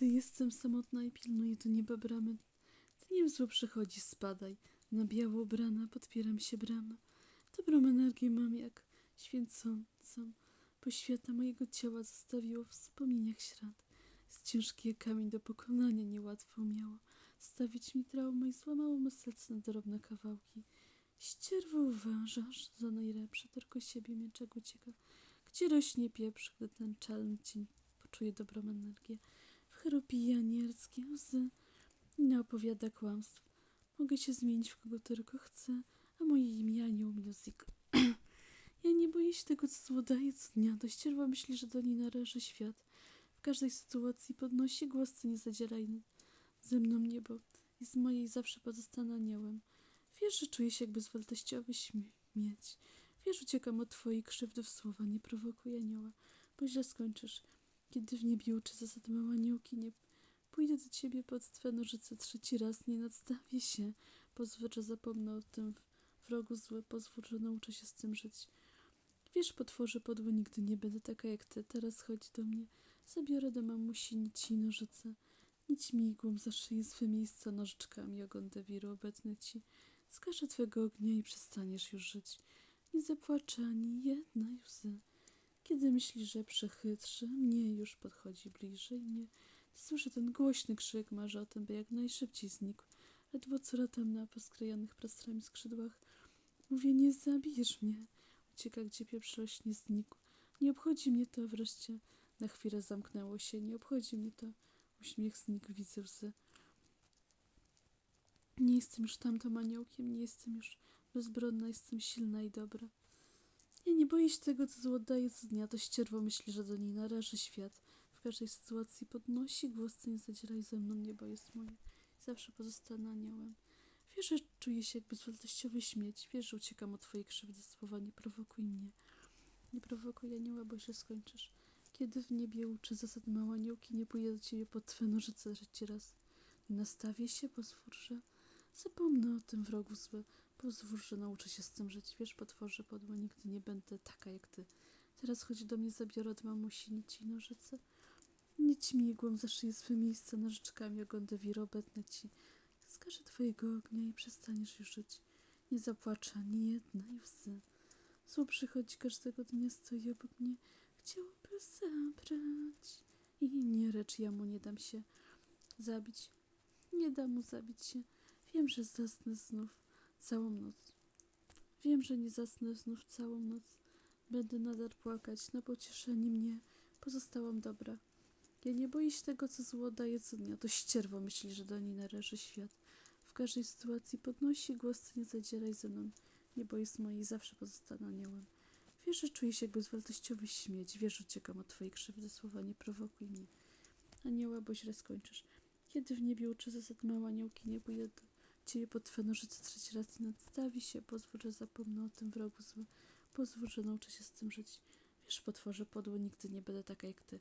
Gdy jestem samotna i pilnuję do nieba bramy, dniem zło przychodzi, spadaj. Na biało brana podpieram się brama. Dobrą energię mam jak święcącą. Poświata mojego ciała zostawiło w wspomnieniach ślad. Z ciężki jak kamień do pokonania niełatwo miało. Stawić mi traumę i złamało me serce na drobne kawałki. Ścierwo uważasz za najlepsze, tylko siebie mieczek ucieka. Gdzie rośnie pieprz, gdy ten czarny cień poczuje dobrą energię. W chropie anielskie łzy nie opowiada kłamstw. Mogę się zmienić w kogo tylko chcę, a moje imię Anioł Music. ja nie boję się tego, co zło daje co dnia. To ścierwa myśli, że do niej należy świat. W każdej sytuacji podnosi głos, co nie zadzieraj ze mną niebo. I z mojej zawsze pozostanę aniołem. Wiesz, że czuję się jak bezwartościowy śmieć. Wiesz, uciekam od twojej krzywdy w słowa. Nie prowokuj anioła, bo źle skończysz. Kiedy w niebie uczy zasad małe aniołki, nie pójdę do ciebie pod twe nożyce trzeci raz, nie nadstawię się. Pozwól, że zapomnę o tym wrogu złe, pozwól, że nauczę się z tym żyć. Wiesz, potworzy podłe, nigdy nie będę taka jak ty. Teraz chodź do mnie. Zabiorę do mamusi nici i nożyce. Nić mi igłą za szyję swe miejsca nożyczkami ogon dewiru obetnę ci. Skażę twego ognia i przestaniesz już żyć. Nie zapłaczę ani jednej łzy. Kiedy myślisz, że przechytrzy, mnie już podchodzi bliżej mnie. Słyszę ten głośny krzyk, marzę o tym, by jak najszybciej znikł. Ledwo co latam na posklejanych plastrami skrzydłach. Mówię, nie zabijesz mnie. Ucieka, gdzie pieprz rośnie, znikł. Nie obchodzi mnie to wreszcie. Na chwilę zamknęło się, nie obchodzi mnie to. Uśmiech znikł, widzę łzy. Nie jestem już tamtym aniołkiem, nie jestem już bezbronna, jestem silna i dobra. Boję się tego, co zło daje co dnia. To ścierwo myśli, że do niej należy świat. W każdej sytuacji podnosi głos, co nie zadzieraj ze mną, niebo jest moje. Zawsze pozostanę aniołem. Wiesz, że czuję się jak bezwartościowy śmieć. Wiesz, że uciekam od twojej krzywdy słowa. Nie prowokuj mnie. Nie prowokuj anioła, bo się skończysz. Kiedy w niebie uczy zasad małe aniołki, nie pójdę do ciebie pod twe nożyce trzeci raz. Nie nastawię się, pozwól, że zapomnę o tym wrogu zły. Pozwól, że nauczę się z tym żyć. Wiesz, potworze podłe, nigdy nie będę taka jak ty. Teraz chodź do mnie, zabiorę od mamusi nici i nożyce. Nić mi igłą za szyję swe miejsce nożyczkami ogon dewiru obetnę ci. Skażę twojego ognia i przestaniesz już żyć. Nie zapłaczę ani jednej łzy. Zło przychodzi każdego dnia, stoi obok mnie. Chciałoby zabrać. I nie recz, ja mu nie dam się zabić. Nie dam mu zabić się. Wiem, że zasnę znów całą noc. Wiem, że nie zasnę znów całą noc. Będę nadal płakać. Na pocieszenie mnie pozostałam dobra. Ja nie boję się tego, co zło daje co dnia. To ścierwo myśli, że do niej należy świat. W każdej sytuacji podnosi głos, co nie zadzieraj ze mną. Niebo jest moje i zawsze pozostanę aniołem. Wiesz, że czuję się jak bezwartościowy śmieć. Wiesz, uciekam od twojej krzywdy słowa. Nie prowokuj mnie. Anioła, bo źle skończysz. Kiedy w niebie uczy zasad małe aniołki, nie pójdę do ciebie pod twe nożyce trzeci raz i nadstawi się. Pozwól, że zapomnę o tym wrogu zły. Pozwól, że nauczę się z tym żyć. Wiesz, potworze podło, nigdy nie będę taka jak ty.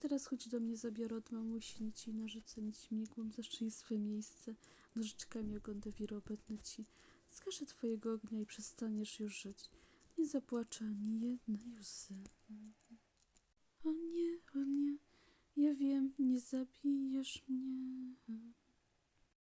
Teraz chodź do mnie, zabiorę od mamusi nici i nożyce, nić migłą, zaszyj swe miejsce, nożyczkami ogon dewiru obetnę ci. Skażę twojego ognia i przestaniesz już żyć. Nie zapłaczę ani jednej łzy. O nie, o nie, ja wiem, nie zabijesz mnie.